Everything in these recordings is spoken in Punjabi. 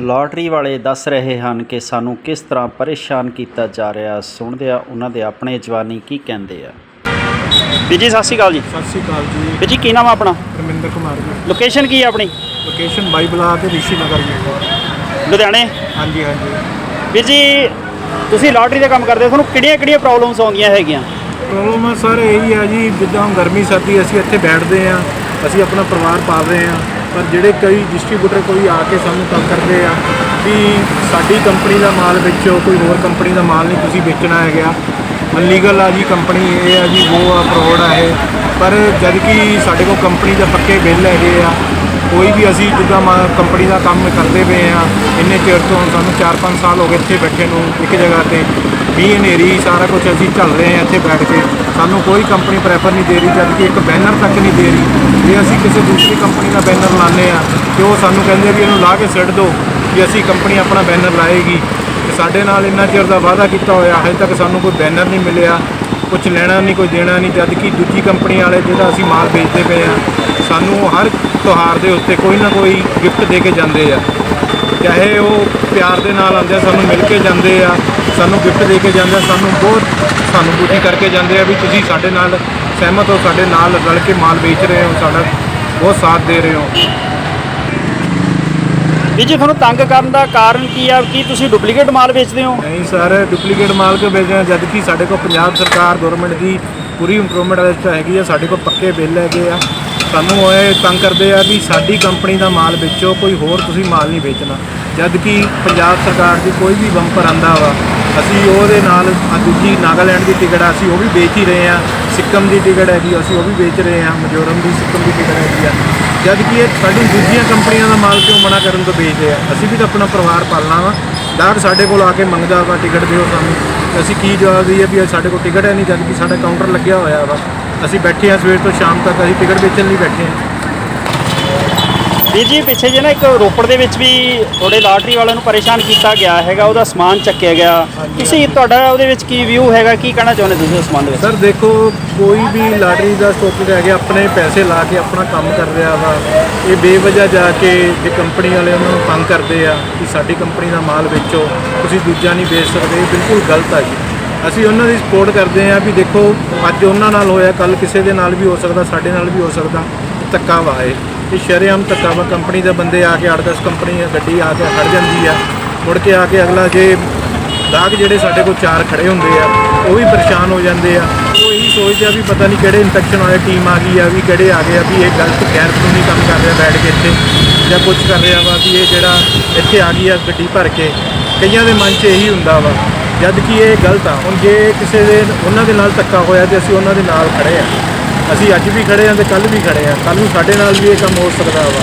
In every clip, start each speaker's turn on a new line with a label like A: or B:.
A: ਲਾਟਰੀ ਵਾਲੇ ਦੱਸ ਰਹੇ ਹਨ ਕਿ ਸਾਨੂੰ ਕਿਸ ਤਰ੍ਹਾਂ ਪਰੇਸ਼ਾਨ ਕੀਤਾ ਜਾ ਰਿਹਾ। ਸੁਣਦੇ ਆ ਉਹਨਾਂ ਦੇ ਆਪਣੇ ਜਵਾਨੀ ਕੀ ਕਹਿੰਦੇ ਆ। ਵੀਰ ਜੀ ਸਤਿ ਸ਼੍ਰੀ ਅਕਾਲ ਜੀ।
B: ਸਤਿ ਸ਼੍ਰੀ ਅਕਾਲ ਜੀ।
A: ਵੀਰ ਜੀ ਕੀ ਨਾਮ ਆ ਆਪਣਾ?
B: ਰਮਿੰਦਰ ਕੁਮਾਰ ਜੀ।
A: ਲੋਕੇਸ਼ਨ ਕੀ ਹੈ ਆਪਣੀ?
B: ਲੋਕੇਸ਼ਨ ਬਾਈ ਬਲਾਕ ਰਿਸ਼ੀ ਨਗਰ ਜੀ।
A: ਲੁਧਿਆਣੇ?
B: ਹਾਂਜੀ ਹਾਂਜੀ।
A: ਵੀਰ ਜੀ ਤੁਸੀਂ ਲਾਟਰੀ ਦਾ ਕੰਮ ਕਰਦੇ ਹੋ। ਤੁਹਾਨੂੰ ਕਿਹੜੀਆਂ ਕਿਹੜੀਆਂ ਪ੍ਰੋਬਲਮਸ ਆਉਂਦੀਆਂ ਹੈਗੀਆਂ?
B: ਪ੍ਰੋਬਲਮ ਸਰ ਇਹੀ ਹੈ ਜੀ ਜਿੱਦਾਂ ਗਰਮੀ ਸਰਦੀ ਅਸੀਂ ਇੱਥੇ ਬੈਠਦੇ ਆ ਅਸੀਂ ਆਪਣਾ ਪਰਿਵਾਰ ਪਾਲ ਰਹੇ ਆ ਪਰ ਜਿਹੜੇ ਕਈ ਡਿਸਟ੍ਰੀਬਿਊਟਰ ਕੋਈ ਆ ਕੇ ਸਾਨੂੰ ਕੰਮ ਕਰਦੇ ਆ ਵੀ ਸਾਡੀ ਕੰਪਨੀ ਦਾ ਮਾਲ ਵੇਚੋ, ਕੋਈ ਹੋਰ ਕੰਪਨੀ ਦਾ ਮਾਲ ਨਹੀਂ, ਤੁਸੀਂ ਵੇਚਣਾ ਹੈਗਾ। ਅਨਲੀਗਲ ਆ ਜੀ ਕੰਪਨੀ ਇਹ ਆ ਜੀ, ਉਹ ਆ ਫਰੋਡ ਆ ਇਹ। ਪਰ ਜਦ ਕਿ ਸਾਡੇ ਕੋਲ ਕੰਪਨੀ ਦੇ ਪੱਕੇ ਬਿੱਲ ਹੈਗੇ ਆ, ਕੋਈ ਵੀ ਅਸੀਂ ਜਿੱਦਾਂ ਕੰਪਨੀ ਦਾ ਕੰਮ ਕਰਦੇ ਪਏ ਆ ਇੰਨੇ ਚਿਰ ਤੋਂ ਹੁਣ ਸਾਨੂੰ 4-5 ਸਾਲ ਹੋ ਗਏ ਇੱਥੇ ਬੈਠੇ ਨੂੰ, ਇੱਕ ਜਗ੍ਹਾ ਤੇ। ਵੀ ਹਨੇਰੀ, ਸਾਰਾ ਕੁਝ ਅਸੀਂ ਝੱਲ ਰਹੇ ਹਾਂ ਇੱਥੇ ਬੈਠ ਕੇ। ਸਾਨੂੰ ਕੋਈ ਕੰਪਨੀ ਪ੍ਰੈਫਰ ਨਹੀਂ ਦੇ ਰਹੀ ਜਦ ਕਿ ਇੱਕ ਬੈਨਰ ਤੱਕ ਨਹੀਂ ਦੇ ਰਹੀ। ਜੇ ਅਸੀਂ ਕਿਸੇ ਦੂਸਰੀ ਕੰਪਨੀ ਦਾ ਬੈਨਰ ਲਾਉਂਦੇ ਆ ਤੇ ਉਹ ਸਾਨੂੰ ਕਹਿੰਦੇ ਵੀ ਇਹਨੂੰ ਲਾ ਕੇ ਸਿੱਟ ਦਿਓ ਕਿ ਅਸੀਂ ਕੰਪਨੀ ਆਪਣਾ ਬੈਨਰ ਲਾਏਗੀ। ਤੇ ਸਾਡੇ ਨਾਲ ਇੰਨਾ ਚਿਰ ਦਾ ਵਾਅਦਾ ਕੀਤਾ ਹੋਇਆ, ਹਜੇ ਤੱਕ ਸਾਨੂੰ ਕੋਈ ਬੈਨਰ ਨਹੀਂ ਮਿਲਿਆ। ਕੁਝ ਲੈਣਾ ਨਹੀਂ, ਕੋਈ ਦੇਣਾ ਨਹੀਂ ਜਦ ਕਿ ਦੂਜੀ ਕੰਪਨੀ ਵਾਲੇ ਜਿਹੜਾ ਅਸੀਂ ਮਾਲ ਵੇਚਦੇ ਪਏ ਆ ਸਾਨੂੰ ਹਰ ਤਿਉਹਾਰ ਦੇ ਉੱਤੇ ਕੋਈ ਨਾ ਕੋਈ ਗਿਫਟ ਦੇ ਕੇ ਜਾਂਦੇ ਆ। ਚਾਹੇ ਉਹ ਪਿਆਰ ਦੇ ਨਾਲ ਆਉਂਦੇ ਆ ਸਾਨੂੰ ਮਿਲ ਕੇ ਜਾਂਦੇ ਆ ਸਾਨੂੰ ਗਿਫਟ ਦੇ ਕੇ ਜਾਂਦੇ ਆ ਸਾਨੂੰ ਬਹੁਤ ਸਾਨੂੰ ਬੁੱਢੀ ਕਰਕੇ ਜਾਂਦੇ ਆ ਵੀ ਤੁਸੀਂ ਸਾਡੇ ਨਾਲ ਸਹਿਮਤ ਹੋ ਸਾਡੇ ਨਾਲ ਰਲ ਕੇ ਮਾਲ ਵੇਚ ਰਹੇ ਹੋ ਸਾਡਾ ਬਹੁਤ ਸਾਥ ਦੇ ਰਹੇ ਹੋ।
A: ਵੀਰ ਜੀ ਤੁਹਾਨੂੰ ਤੰਗ ਕਰਨ ਦਾ ਕਾਰਨ ਕੀ ਆ ਕੀ ਤੁਸੀਂ ਡੁਪਲੀਕੇਟ ਮਾਲ ਵੇਚਦੇ ਹੋ?
B: ਨਹੀਂ ਸਰ ਡੁਪਲੀਕੇਟ ਮਾਲ ਕੇ ਵੇਚ ਰਹੇ ਜਦ ਕਿ ਸਾਡੇ ਕੋਲ ਪੰਜਾਬ ਸਰਕਾਰ ਗਵਰਨਮੈਂਟ ਦੀ ਪੂਰੀ ਇੰਪਰੂਵਮੈਂਟ ਹੈਗੀ ਆ ਸਾਡੇ ਕੋਲ ਪੱਕੇ ਬਿੱਲ ਹੈਗੇ ਆ। ਸਾਨੂੰ ਉਹ ਇਹ ਤੰਗ ਕਰਦੇ ਆ ਵੀ ਸਾਡੀ ਕੰਪਨੀ ਦਾ ਮਾਲ ਵੇਚੋ, ਕੋਈ ਹੋਰ ਤੁਸੀਂ ਮਾਲ ਨਹੀਂ ਵੇਚਣਾ। ਜਦ ਕਿ ਪੰਜਾਬ ਸਰਕਾਰ ਦੀ ਕੋਈ ਵੀ ਬੰਪਰ ਆਂਦਾ ਵਾ, ਅਸੀਂ ਉਹਦੇ ਨਾਲ ਦੂਜੀ ਨਾਗਾਲੈਂਡ ਦੀ ਟਿਕਟ ਆ, ਅਸੀਂ ਉਹ ਵੀ ਵੇਚ ਹੀ ਰਹੇ ਆ। ਸਿੱਕਮ ਦੀ ਟਿਕਟ ਹੈਗੀ, ਅਸੀਂ ਉਹ ਵੀ ਵੇਚ ਰਹੇ ਆ। ਮਿਜ਼ੋਰਮ ਦੀ ਸਿੱਕਮ ਦੀ ਟਿਕਟ ਹੈਗੀ ਆ। ਜਦ ਕਿ ਇਹ ਸਾਡੀ ਦੂਜੀਆਂ ਕੰਪਨੀਆਂ ਦਾ ਮਾਲ ਕਿਉਂ ਮਨਾ ਕਰਨ ਤੋਂ ਵੇਚਦੇ ਆ? ਅਸੀਂ ਵੀ ਤਾਂ ਆਪਣਾ ਪਰਿਵਾਰ ਪਾਲਣਾ ਵਾ। ਗਾਹਕ ਸਾਡੇ ਕੋਲ ਆ ਕੇ ਮੰਗਦਾ ਵਾ ਟਿਕਟ ਦਿਓ ਸਾਨੂੰ। ਅਸੀਂ ਕੀ ਜਵਾਬ ਦਈਏ ਵੀ ਇਹ ਸਾਡੇ ਕੋਲ ਟਿਕਟ ਹੈ ਨਹੀਂ ਜਦ ਕਿ ਸਾਡਾ ਕਾਊਂਟਰ ਲੱਗਿਆ ਹੋਇਆ ਵਾ। ਅਸੀਂ ਬੈਠੇ ਆ ਸਵੇਰ ਤੋਂ ਸ਼ਾਮ ਤੱਕ ਅਸੀਂ ਟਿਕਟ ਵੇਚਣ ਲਈ ਬੈਠੇ ਆ
A: ਵੀਰ ਜੀ ਪਿੱਛੇ ਜੇ ਨਾ ਇੱਕ ਰੋਪੜ ਦੇ ਵਿੱਚ ਵੀ ਤੁਹਾਡੇ ਲਾਟਰੀ ਵਾਲਿਆਂ ਨੂੰ ਪਰੇਸ਼ਾਨ ਕੀਤਾ ਗਿਆ ਹੈਗਾ ਉਹਦਾ ਸਮਾਨ ਚੱਕਿਆ ਗਿਆ। ਤੁਸੀਂ ਤੁਹਾਡਾ ਉਹਦੇ ਵਿੱਚ ਕੀ ਵਿਊ ਹੈਗਾ ਕੀ ਕਹਿਣਾ ਚਾਹੁੰਦੇ ਤੁਸੀਂ ਉਸ ਸਮਾਨ ਦੇ ਵਿੱਚ?
B: ਸਰ ਦੇਖੋ ਕੋਈ ਵੀ ਲਾਟਰੀ ਦਾ ਸਟੋਕ ਹੈਗੇ ਆਪਣੇ ਪੈਸੇ ਲਾ ਕੇ ਆਪਣਾ ਕੰਮ ਕਰ ਰਿਹਾ ਵਾ ਇਹ ਬੇਵਜ੍ਹਾ ਜਾ ਕੇ ਜੇ ਕੰਪਨੀ ਵਾਲੇ ਉਹਨਾਂ ਨੂੰ ਤੰਗ ਕਰਦੇ ਆ ਕਿ ਸਾਡੀ ਕੰਪਨੀ ਦਾ ਮਾਲ ਵੇਚੋ ਤੁਸੀਂ ਦੂਜਾ ਨਹੀਂ ਵੇਚ ਸਕਦੇ ਇਹ ਬਿਲਕੁਲ ਗਲਤ ਆ ਜੀ। ਅਸੀਂ ਉਹਨਾਂ ਦੀ ਸਪੋਰਟ ਕਰਦੇ ਹਾਂ ਵੀ ਦੇਖੋ, ਅੱਜ ਉਹਨਾਂ ਨਾਲ ਹੋਇਆ ਕੱਲ ਕਿਸੇ ਦੇ ਨਾਲ ਵੀ ਹੋ ਸਕਦਾ, ਸਾਡੇ ਨਾਲ ਵੀ ਹੋ ਸਕਦਾ। ਧੱਕਾ ਵਾ ਇਹ। ਇਹ ਸ਼ਰੇਆਮ ਧੱਕਾ ਵਾ। ਕੰਪਨੀ ਦੇ ਬੰਦੇ ਆ ਕੇ 8-10 ਕੰਪਨੀ ਗੱਡੀ ਆ ਕੇ ਖੜ ਜਾਂਦੀ ਆ। ਮੁੜ ਕੇ ਆ ਕੇ ਅਗਲਾ ਜੇ ਗਾਹਕ ਜਿਹੜੇ ਸਾਡੇ ਕੋਲ ਚਾਰ ਖੜੇ ਹੁੰਦੇ ਆ, ਉਹ ਵੀ ਪਰੇਸ਼ਾਨ ਹੋ ਜਾਂਦੇ ਆ। ਉਹ ਇਹੀ ਸੋਚਦੇ ਆ ਵੀ ਪਤਾ ਨਹੀਂ ਕਿਹੜੇ ਇਨਫੈਕਸ਼ਨ ਵਾਲੇ ਟੀਮ ਆ ਗਈ ਆ, ਵੀ ਕਿਹੜੇ ਆ ਗਏ ਆ, ਵੀ ਇਹ ਗਲਤ ਗੈਰ ਕਾਨੂੰਨੀ ਕੰਮ ਕਰ ਰਿਹਾ ਬੈਠ ਕੇ ਇੱਥੇ, ਜਾਂ ਕੁਝ ਕਰ ਰਿਹਾ ਵਾ, ਵੀ ਇਹ ਜਿਹੜਾ ਇੱਥੇ ਆ ਗਈ ਆ ਗੱਡੀ ਭਰ ਕੇ। ਕਈਆਂ ਦੇ ਮਨ 'ਚ ਇਹੀ ਹੁੰਦਾ ਵਾ। ਜਦ ਕਿ ਇਹ ਗਲਤ ਆ ਹੁਣ ਜੇ ਕਿਸੇ ਦੇ ਉਹਨਾਂ ਦੇ ਨਾਲ ਧੱਕਾ ਹੋਇਆ ਤੇ ਅਸੀਂ ਉਹਨਾਂ ਦੇ ਨਾਲ ਖੜੇ ਆ। ਅਸੀਂ ਅੱਜ ਵੀ ਖੜੇ ਆ ਤੇ ਕੱਲ ਵੀ ਖੜੇ ਆ। ਕੱਲ ਨੂੰ ਸਾਡੇ ਨਾਲ ਵੀ ਇਹ ਕੰਮ ਹੋ ਸਕਦਾ ਵਾ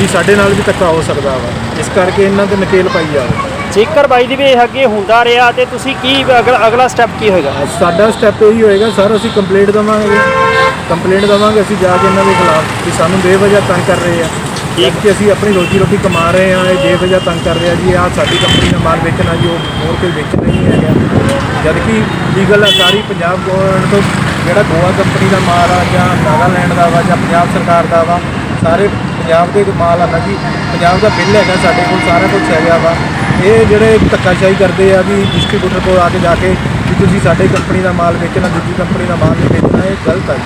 B: ਵੀ ਸਾਡੇ ਨਾਲ ਵੀ ਧੱਕਾ ਹੋ ਸਕਦਾ ਵਾ। ਇਸ ਕਰਕੇ ਇਹਨਾਂ ਤੇ ਨਕੇਲ ਪਾਈ ਜਾਵੇ।
A: ਜੇਕਰ ਬਾਈ ਦੀ ਵੀ ਅੱਗੇ ਹੁੰਦਾ ਰਿਹਾ ਤੇ ਤੁਸੀਂ ਕੀ ਅਗਲਾ ਅਗਲਾ ਸਟੈਪ ਕੀ ਹੋਏਗਾ?
B: ਸਾਡਾ ਸਟੈਪ ਇਹੀ ਹੋਏਗਾ ਸਰ ਅਸੀਂ ਕੰਪਲੇਂਟ ਦਵਾਂਗੇ। ਕੰਪਲੇਂਟ ਦਵਾਂਗੇ ਅਸੀਂ ਜਾ ਕੇ ਇਹਨਾਂ ਦੇ ਖਿਲਾਫ ਕਿ ਸਾਨੂੰ ਬੇਵਜ੍ਹਾ ਤੰਗ ਕਰ ਰਹੇ ਆ। ਇੱਕ ਕਿ ਅਸੀਂ ਆਪਣੀ ਰੋਜੀ ਰੋਟੀ ਕਮਾ ਰਹੇ ਹਾਂ, ਇਹ ਬੇਵਜ੍ਹਾ ਤੰਗ ਕਰ ਰਿਹਾ ਜੀ ਆ ਸਾਡੀ ਕੰਪਨੀ ਦਾ ਮਾਲ ਵੇਚਣਾ ਜੀ, ਉਹ ਹੋਰ ਕੋਈ ਵੇਚਣਾ ਨਹੀਂ ਹੈਗਾ। ਜਦ ਕਿ ਲੀਗਲ ਆ ਸਾਰੀ ਪੰਜਾਬ ਗਵਰਨਮੈਂਟ ਤੋਂ ਜਿਹੜਾ ਗੋਆ ਕੰਪਨੀ ਦਾ ਮਾਲ ਆ ਜਾਂ ਨਾਗਾਲੈਂਡ ਦਾ ਵਾ ਜਾਂ ਪੰਜਾਬ ਸਰਕਾਰ ਦਾ ਵਾ, ਸਾਰੇ ਪੰਜਾਬ ਦੇ ਮਾਲ ਆ ਜੀ। ਪੰਜਾਬ ਦਾ ਬਿੱਲ ਹੈਗਾ ਸਾਡੇ ਕੋਲ ਸਾਰਾ ਕੁਝ ਹੈਗਾ ਵਾ। ਇਹ ਜਿਹੜੇ ਧੱਕਾਸ਼ਾਹੀ ਕਰਦੇ ਆ ਵੀ ਡਿਸਟ੍ਰੀਬਿਊਟਰ ਕੋਲ ਆ ਕੇ ਜਾ ਕੇ ਵੀ ਤੁਸੀਂ ਸਾਡੇ ਕੰਪਨੀ ਦਾ ਮਾਲ ਵੇਚਣਾ, ਦੂਜੀ ਕੰਪਨੀ ਦਾ ਮਾਲ ਨਹੀਂ ਵੇਚਣਾ, ਇਹ ਗਲਤ ਆ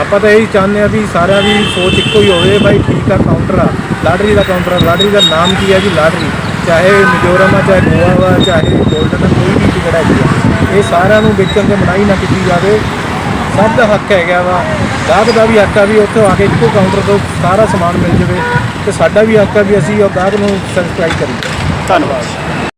B: ਆਪਾਂ ਤਾਂ ਇਹੀ ਚਾਹੁੰਦੇ ਆ ਵੀ ਸਾਰਿਆਂ ਦੀ ਸੋਚ ਇੱਕੋ ਹੀ ਹੋਵੇ ਭਾਈ ਠੀਕ ਆ ਕਾਊਂਟਰ ਆ, ਲਾਟਰੀ ਦਾ ਕਾਊਂਟਰ ਆ, ਲਾਟਰੀ ਦਾ ਨਾਮ ਕੀ ਹੈ ਜੀ? ਲਾਟਰੀ, ਚਾਹੇ ਮਿਜ਼ੋਰਮ ਆ, ਚਾਹੇ ਗੋਆ ਵਾ, ਚਾਹੇ ਗੋਲਡਨ ਆ, ਕੋਈ ਵੀ ਟਿਕਟ ਹੈਗੀ ਆ। ਇਹ ਸਾਰਿਆਂ ਨੂੰ ਵੇਚਣ ਤੇ ਮਨਾਹੀ ਨਾ ਕੀਤੀ ਜਾਵੇ। ਸਭ ਦਾ ਹੱਕ ਹੈਗਾ ਵਾ। ਗਾਹਕ ਦਾ ਵੀ ਹੱਕ ਆ ਵੀ ਉੱਥੋਂ ਆ ਕੇ ਇੱਕੋ ਕਾਊਂਟਰ ਤੋਂ ਸਾਰਾ ਸਮਾਨ ਮਿਲ ਜਾਵੇ ਤੇ ਸਾਡਾ ਵੀ ਹੱਕ ਆ ਵੀ ਅਸੀਂ ਉਹ ਗਾਹਕ ਨੂੰ ਸਬਸਕ੍ਰਾਈਬ ਕਰੀਏ।
A: ਧੰਨਵਾਦ।